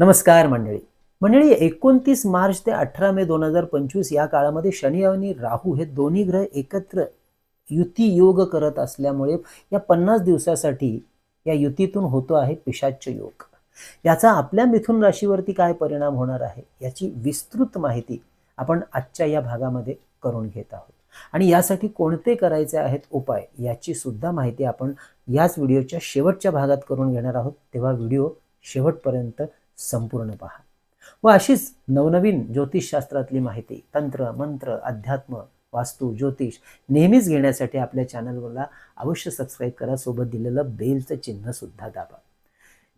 नमस्कार मंडळी. मंडळी एकोणतीस मार्च ते अठरा मे दोन हजार पंचवीस या काळामध्ये शनी आणि राहू हे दोन्ही ग्रह एकत्र युती योग करत असल्यामुळे या पन्नास दिवसासाठी या युतीतून होतो आहे पिशाच्य योग. याचा आपल्या मिथुन राशीवरती काय परिणाम होणार आहे याची विस्तृत माहिती आपण आजच्या या भागामध्ये करून घेत आहोत. आणि यासाठी कोणते करायचे आहेत उपाय याची सुद्धा माहिती आपण याच व्हिडिओच्या शेवटच्या भागात करून घेणार आहोत. तेव्हा व्हिडिओ शेवटपर्यंत संपूर्ण पहा. व अशीच नवनवीन ज्योतिषशास्त्रातली माहिती तंत्र मंत्र अध्यात्म वास्तू ज्योतिष नेहमीच घेण्यासाठी आपल्या चॅनलला अवश्य सबस्क्राईब करा. सोबत दिलेलं बेलचं चिन्ह सुद्धा दाबा.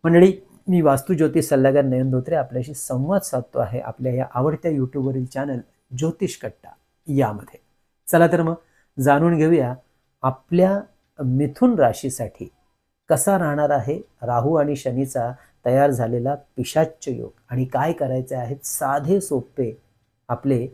मंडळी मी वास्तू ज्योतिष सल्लागार नयन धोत्रे आपल्याशी संवाद साधतो आहे आपल्या या आवडत्या यूट्यूबवरील चॅनल ज्योतिष कट्टा यामध्ये. चला तर मग जाणून घेऊया आपल्या मिथुन राशीसाठी कसा राहणार आहे राहू आणि शनीचा तयार झालेला पिशाच्च योग. आणि काय करायचे आहेत? साधे सोपे आपले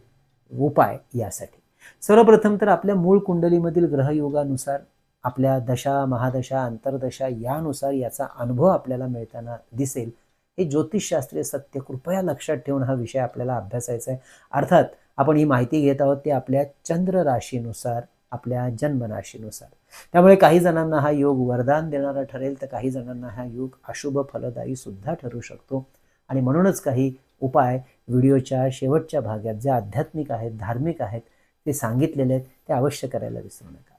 उपाय यासाठी. सर्वप्रथम तर आपल्या मूळ कुंडलीमधील ग्रहयोगानुसार आपल्या दशा महादशा अंतर्दशा यानुसार याचा अनुभव आपल्याला मिळताना दिसेल. हे ज्योतिषशास्त्रीय सत्य कृपया लक्षात ठेवून हा विषय आपल्याला अभ्यासायचा आहे. अर्थात आपण ही माहिती घेत आहोत ते आपल्या चंद्र राशीनुसार. आपल्या जन्मराशीनुसार. त्यामुळे काही जणांना हा योग वरदान देणारा ठरेल तर काही जणांना हा योग अशुभ फलदायी सुद्धा ठरू शकतो. आणि म्हणूनच काही उपाय व्हिडिओच्या शेवटच्या भागात जे आध्यात्मिक आहेत धार्मिक आहेत ते सांगितलेले आहेत ते अवश्य करायला विसरू नका.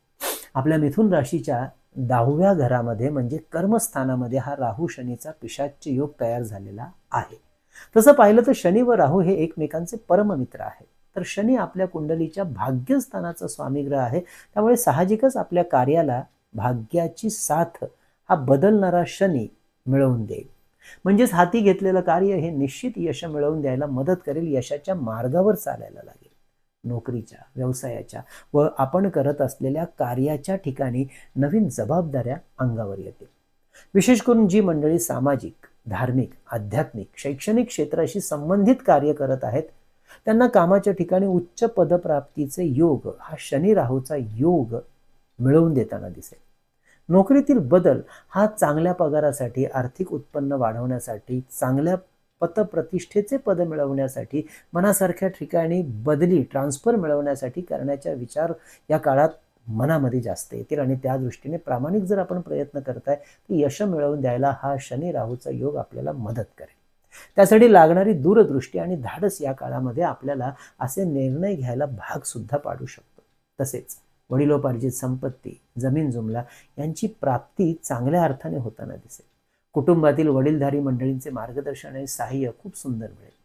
आपल्या मिथुन राशीच्या दहाव्या घरामध्ये म्हणजे कर्मस्थानामध्ये हा राहू शनीचा पिशाच्य योग तयार झालेला आहे. तसं पाहिलं तर शनी व राहू हे एकमेकांचे परममित्र आहेत. तर शनी आपल्या कुंडलीच्या भाग्यस्थानाचा स्वामीग्रह आहे. त्यामुळे साहजिकच आपल्या कार्याला भाग्याची साथ हा बदलणारा शनी मिळवून देईल. म्हणजेच हाती घेतलेलं कार्य हे निश्चित यश मिळवून द्यायला मदत करेल यशाच्या मार्गावर चालायला लागेल. नोकरीच्या व्यवसायाच्या व आपण करत असलेल्या कार्याच्या ठिकाणी नवीन जबाबदाऱ्या अंगावर येतील. विशेष करून जी मंडळी सामाजिक धार्मिक आध्यात्मिक शैक्षणिक क्षेत्राशी संबंधित कार्य करत आहेत त्यांना कामाच्या ठिकाणी उच्च पदप्राप्तीचे योग हा शनी राहूचा योग मिळवून देताना दिसेल. नोकरीतील बदल हा चांगल्या पगारासाठी आर्थिक उत्पन्न वाढवण्यासाठी चांगल्या पतप्रतिष्ठेचे पद मिळवण्यासाठी मनासारख्या ठिकाणी बदली ट्रान्सफर मिळवण्यासाठी करण्याचा विचार या काळात मनामध्ये जास्त येतील आणि त्या दृष्टीने प्रामाणिक जर आपण प्रयत्न करताय तर यश मिळवून द्यायला हा शनी राहूचा योग आपल्याला मदत करेल. त्यासाठी लागणारी दूरदृष्टी आणि धाडस या काळामध्ये आपल्याला असे निर्णय घ्यायला भाग सुद्धा पाडू शकतो. तसेच वडिलोपार्जित संपत्ती जमीन जुमला यांची प्राप्ती चांगल्या अर्थाने होताना दिसेल. कुटुंबातील वडीलधारी मंडळींचे मार्गदर्शन आणि सहाय्य खूप सुंदर मिळेल.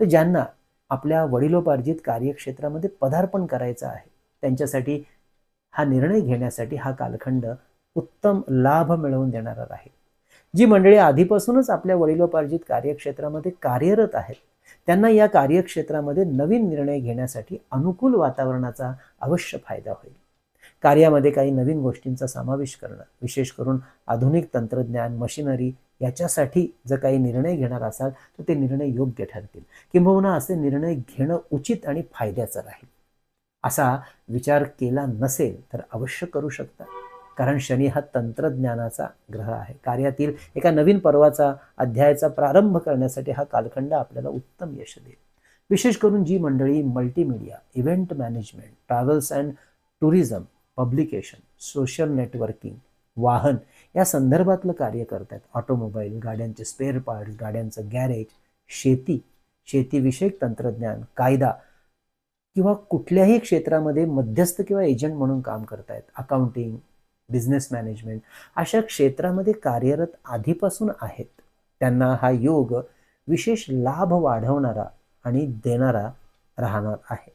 तर ज्यांना आपल्या वडिलोपार्जित कार्यक्षेत्रामध्ये पदार्पण करायचं आहे त्यांच्यासाठी हा निर्णय घेण्यासाठी हा कालखंड उत्तम लाभ मिळवून देणारा राहील. जी मंडळी आधीपासूनच आपल्या वडिलोपार्जित कार्यक्षेत्रामध्ये कार्यरत आहेत त्यांना या कार्यक्षेत्रामध्ये नवीन निर्णय घेण्यासाठी अनुकूल वातावरणाचा अवश्य फायदा होईल. कार्यामध्ये काही नवीन गोष्टींचा समावेश करणं विशेष करून आधुनिक तंत्रज्ञान मशिनरी याच्यासाठी जर काही निर्णय घेणार असाल तर ते निर्णय योग्य ठरतील. किंबहुना असे निर्णय घेणं उचित आणि फायद्याचं राहील. असा विचार केला नसेल तर अवश्य करू शकता. कारण शनी हा तंत्रज्ञानाचा ग्रह आहे. कार्यातील एका नवीन पर्वाचा अध्यायाचा प्रारंभ करण्यासाठी हा कालखंड आपल्याला उत्तम यश देईल. विशेष करून जी मंडळी multimedia event management travels and tourism publication social networking वाहन या संदर्भातलं कार्य करतात. ऑटोमोबाईल गाड्यांचे स्पेअर पार्ट्स गाड्यांचं गॅरेज शेती शेतीविषयक तंत्रज्ञान कायदा किंवा कुठल्याही क्षेत्रामध्ये मध्यस्थ किंवा एजंट म्हणून काम करतायत. अकाउंटिंग बिझनेस मॅनेजमेंट अशा क्षेत्रामध्ये कार्यरत आधीपासून आहेत. त्यांना हा योग विशेष लाभ वाढवणारा आणि देणारा राहणार आहे.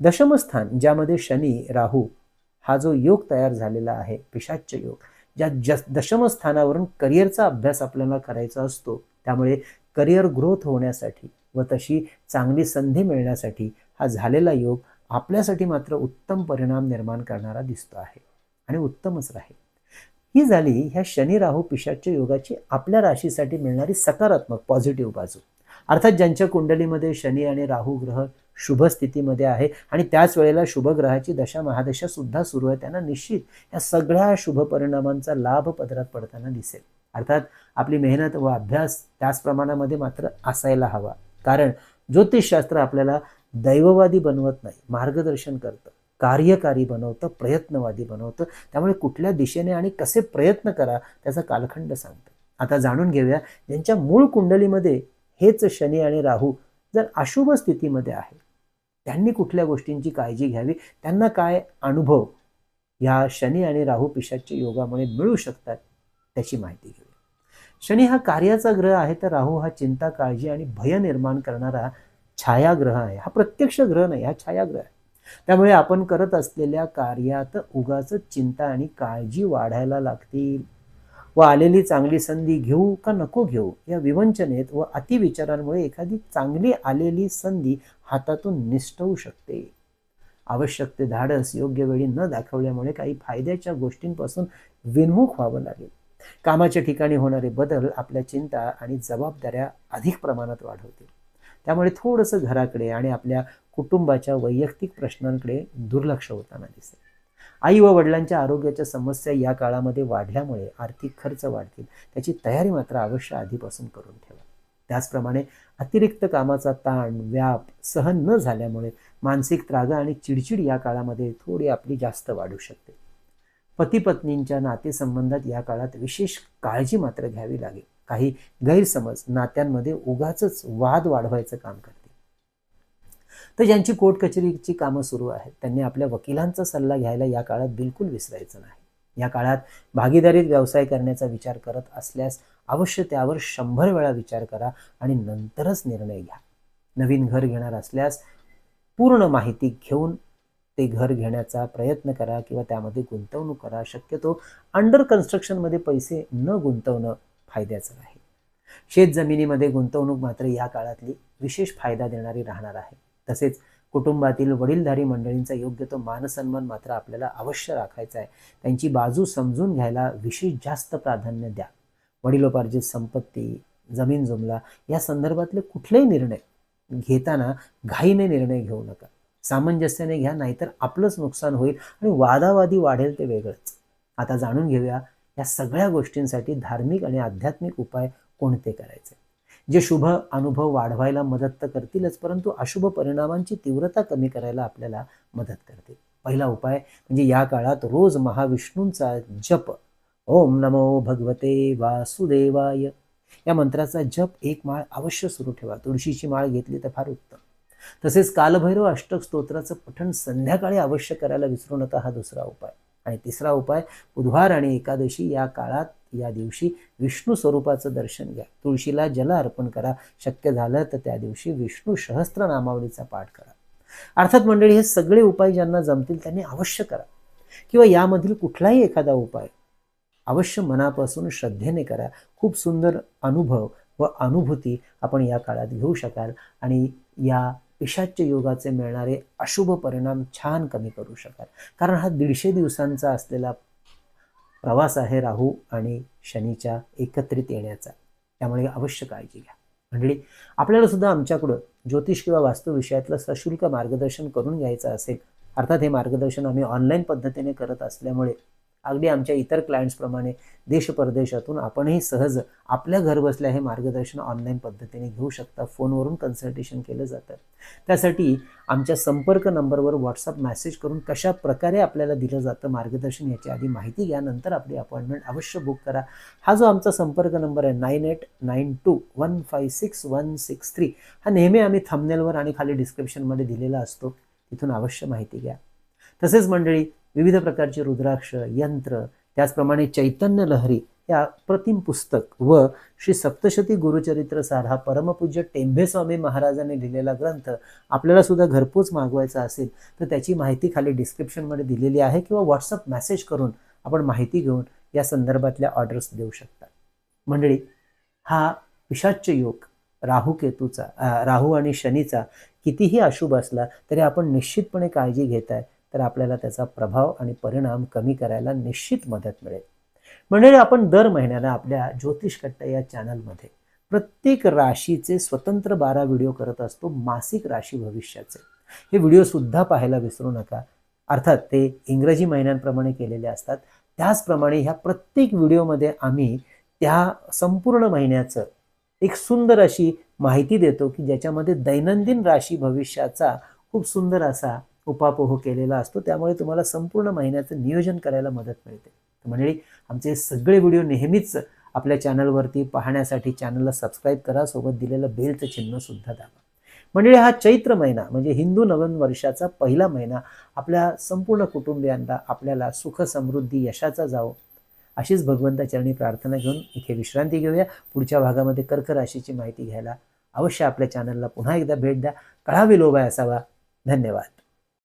दशमस्थान ज्यामध्ये शनी राहू हा जो योग तयार झालेला आहे पिशाच्य योग ज्या जस दशमस्थानावरून करिअरचा अभ्यास आपल्याला करायचा असतो त्यामुळे करिअर ग्रोथ होण्यासाठी व तशी चांगली संधी मिळण्यासाठी हा झालेला योग आपल्यासाठी मात्र उत्तम परिणाम निर्माण करणारा दिसतो आहे. आणि उत्तमच राहील. ही झाली ह्या शनी राहू पिशाच्या योगाची आपल्या राशीसाठी मिळणारी सकारात्मक पॉझिटिव्ह बाजू. अर्थात ज्यांच्या कुंडलीमध्ये शनी आणि राहू ग्रह शुभ स्थितीमध्ये आहे आणि त्याच वेळेला शुभ ग्रहाची दशा महादशा सुद्धा सुरू आहे त्यांना निश्चित या सगळ्या शुभ परिणामांचा लाभ पदरात पडताना दिसेल. अर्थात आपली मेहनत व अभ्यास त्याच प्रमाणामध्ये मात्र असायला हवा. कारण ज्योतिषशास्त्र आपल्याला दैववादी बनवत नाही मार्गदर्शन करतं. कार्यकारी बनवतं प्रयत्नवादी बनवतं. त्यामुळे कुठल्या दिशेने आणि कसे प्रयत्न करा त्याचा कालखंड सांगतं. आता जाणून घेऊया ज्यांच्या मूळ कुंडलीमध्ये हेच शनी आणि राहू जर अशुभ स्थितीमध्ये आहे त्यांनी कुठल्या गोष्टींची काळजी घ्यावी? त्यांना काय अनुभव या शनी आणि राहू पिशाच्या योगामुळे मिळू शकतात त्याची माहिती घेऊया. शनी हा कार्याचा ग्रह आहे तर राहू हा चिंता काळजी आणि भय निर्माण करणारा छायाग्रह आहे. हा प्रत्यक्ष ग्रह नाही हा छायाग्रह आहे. त्यामुळे आपण करत असलेल्या कार्यात उगाच चिंता आणि काळजी वाढायला लागतील. व आलेली चांगली संधी घेऊ का नको घेऊ या विवंचनेत व अतिविचारांमुळे एखादी चांगली आलेली संधी हातातून निष्ठवू शकते. आवश्यक ते धाडस योग्य वेळी न दाखवल्यामुळे काही फायद्याच्या गोष्टींपासून विनमुख व्हावं लागेल. कामाच्या ठिकाणी होणारे बदल आपल्या चिंता आणि जबाबदाऱ्या अधिक प्रमाणात वाढवतील. त्यामुळे थोडंसं घराकडे आणि आपल्या कुटुंबाच्या वैयक्तिक प्रश्नांकडे दुर्लक्ष होताना दिसते आई व वडिलांच्या आरोग्याच्या समस्या या काळामध्ये वाढल्यामुळे आर्थिक खर्च वाढतील त्याची तयारी मात्र अवश्य आधीपासून करून ठेवा. त्याचप्रमाणे अतिरिक्त कामाचा ताण व्याप सहन न झाल्यामुळे मानसिक त्रागा आणि चिडचिड या काळामध्ये थोडी आपली जास्त वाढू शकते. पती पत्नींच्या नातेसंबंधात या काळात विशेष काळजी मात्र घ्यावी लागेल. काही गैरसमज नात्यांमध्ये उगाच वाद वाढवायचं काम करते. तर ज्यांची कोर्ट कचेरीची कामं सुरू आहेत त्यांनी आपल्या वकिलांचा सल्ला घ्यायला या काळात बिलकुल विसरायचं नाही. या काळात भागीदारीत व्यवसाय करण्याचा विचार करत असल्यास अवश्य त्यावर शंभर वेळा विचार करा आणि नंतरच निर्णय घ्या. नवीन घर घेणार असल्यास पूर्ण माहिती घेऊन ते घर घेण्याचा प्रयत्न करा किंवा त्यामध्ये गुंतवणूक करा. शक्यतो अंडर कन्स्ट्रक्शनमध्ये पैसे न गुंतवणं फायद्याचं आहे शेत जमिनीमध्ये गुंतवणूक मात्र या काळातली विशेष फायदा देणारी राहणार आहे. तसेच कुटुंबातील वडीलधारी मंडळींचा योग्य तो मानसन्मान मात्र आपल्याला अवश्य राखायचा आहे. त्यांची बाजू समजून घ्यायला विशेष जास्त प्राधान्य द्या. वडिलोपार्जित संपत्ती जमीन जुमला या संदर्भातले कुठलेही निर्णय घेताना घाईने निर्णय घेऊ नका. सामंजस्याने घ्या नाहीतर आपलंच नुकसान होईल आणि वादावादी वाढेल ते वेगळंच. आता जाणून घेऊया या सगळ्या गोष्टींसाठी धार्मिक आणि आध्यात्मिक उपाय कोणते करायचे? जे शुभ अनुभव वाढवायला मदत तर करतीलच परंतु अशुभ परिणामांची तीव्रता कमी करायला आपल्याला मदत करतील. पहिला उपाय म्हणजे या काळात रोज महाविष्णूंचा जप. ओम नमो भगवते वासुदेवाय. या मंत्राचा जप एक माळ अवश्य सुरू ठेवा. तुळशीची माळ घेतली तर फार उत्तम. तसेच कालभैरव अष्टक स्तोत्राचं पठण संध्याकाळी अवश्य करायला विसरू नका हा दुसरा उपाय. आणि तिसरा उपाय बुधवार आणि एकादशी या काळात या दिवशी विष्णू स्वरूपाचं दर्शन घ्या. तुळशीला जल अर्पण करा. शक्य झालं तर त्या दिवशी विष्णू सहस्त्र नामावलीचा पाठ करा. अर्थात मंडळी हे सगळे उपाय ज्यांना जमतील त्यांनी अवश्य करा. किंवा यामधील कुठलाही एखादा उपाय अवश्य मनापासून श्रद्धेने करा. खूप सुंदर अनुभव व अनुभूती आपण या काळात घेऊ शकाल आणि या पिशाच्य योगाचे मिळणारे अशुभ परिणाम छान कमी करू शकाल. कारण हा दीडशे दिवसांचा असलेला प्रवास आहे राहू आणि शनीच्या एकत्रित येण्याचा. त्यामुळे अवश्य काळजी घ्या. मंडळी आपल्याला सुद्धा आमच्याकडं ज्योतिष किंवा वास्तू विषयातलं सशुल्क मार्गदर्शन करून घ्यायचं असेल अर्थात हे मार्गदर्शन आम्ही ऑनलाईन पद्धतीने करत असल्यामुळे अगदी आमच्या इतर क्लायंट्सप्रमाणे देश परदेशातून आपणही सहज आपल्या घरबसल्या हे मार्गदर्शन ऑनलाईन पद्धतीने घेऊ शकता. फोनवरून कन्सल्टेशन केलं जातं. त्यासाठी आमच्या संपर्क नंबरवर व्हॉट्सअप मेसेज करून कशा प्रकारे आपल्याला दिलं जातं मार्गदर्शन याची आधी माहिती घ्या. नंतर आपली अपॉइंटमेंट अवश्य बुक करा. हा जो आमचा संपर्क नंबर आहे nine eight nine two one five six one six three हा नेहमी आम्ही थंबनेलवर आणि खाली डिस्क्रिप्शनमध्ये दिलेला असतो. तिथून अवश्य माहिती घ्या. तसेच मंडळी विविध प्रकारचे रुद्राक्ष यंत्र त्याचप्रमाणे चैतन्य लहरी या अप्रतिम पुस्तक व श्री सप्तशती गुरुचरित्र सार हा परमपूज्य टेंभेस्वामी महाराजांनी लिहिलेला ग्रंथ आपल्याला सुद्धा घरपोच मागवायचा असेल तर त्याची माहिती खाली डिस्क्रिप्शनमध्ये दिलेली आहे किंवा व्हॉट्सअप मेसेज करून आपण माहिती घेऊन या संदर्भातल्या ऑर्डर्स देऊ शकता. मंडळी हा पिशाच्य योग राहू केतूचा राहू आणि शनीचा कितीही अशुभ असला तरी आपण निश्चितपणे काळजी घेत आहे. तर आपल्याला त्याचा प्रभाव आणि परिणाम कमी करायला निश्चित मदत मिळेल. म्हणजे आपण दर महिन्याला आपल्या ज्योतिष कट्टा या चॅनलमध्ये प्रत्येक राशीचे स्वतंत्र बारा व्हिडिओ करत असतो मासिक राशी भविष्याचे. हे व्हिडिओसुद्धा पाहायला विसरू नका. अर्थात ते इंग्रजी महिन्यांप्रमाणे केलेले असतात. त्याचप्रमाणे ह्या प्रत्येक व्हिडिओमध्ये आम्ही त्या संपूर्ण महिन्याचं एक सुंदर अशी माहिती देतो की ज्याच्यामध्ये दैनंदिन राशी भविष्याचा खूप सुंदर असा उपापोह केलेला असतो त्यामुळे तुम्हाला संपूर्ण महिन्याचं नियोजन करायला मदत मिळते. तर मंडळी आमचे सगळे व्हिडिओ नेहमीच आपल्या चॅनलवरती पाहण्यासाठी चॅनलला सबस्क्राईब करा सोबत दिलेलं बेलचं चिन्हसुद्धा दाबा. मंडळी हा चैत्र महिना म्हणजे हिंदू नवीन वर्षाचा पहिला महिना आपल्या संपूर्ण कुटुंबियांना आपल्याला सुख समृद्धी यशाचा जावो अशीच भगवंताचरणी प्रार्थना घेऊन इथे विश्रांती घेऊया. पुढच्या भागामध्ये कर्क राशीची माहिती घ्यायला अवश्य आपल्या चॅनलला पुन्हा एकदा भेट द्या. कळावी लोभाय असावा. धन्यवाद.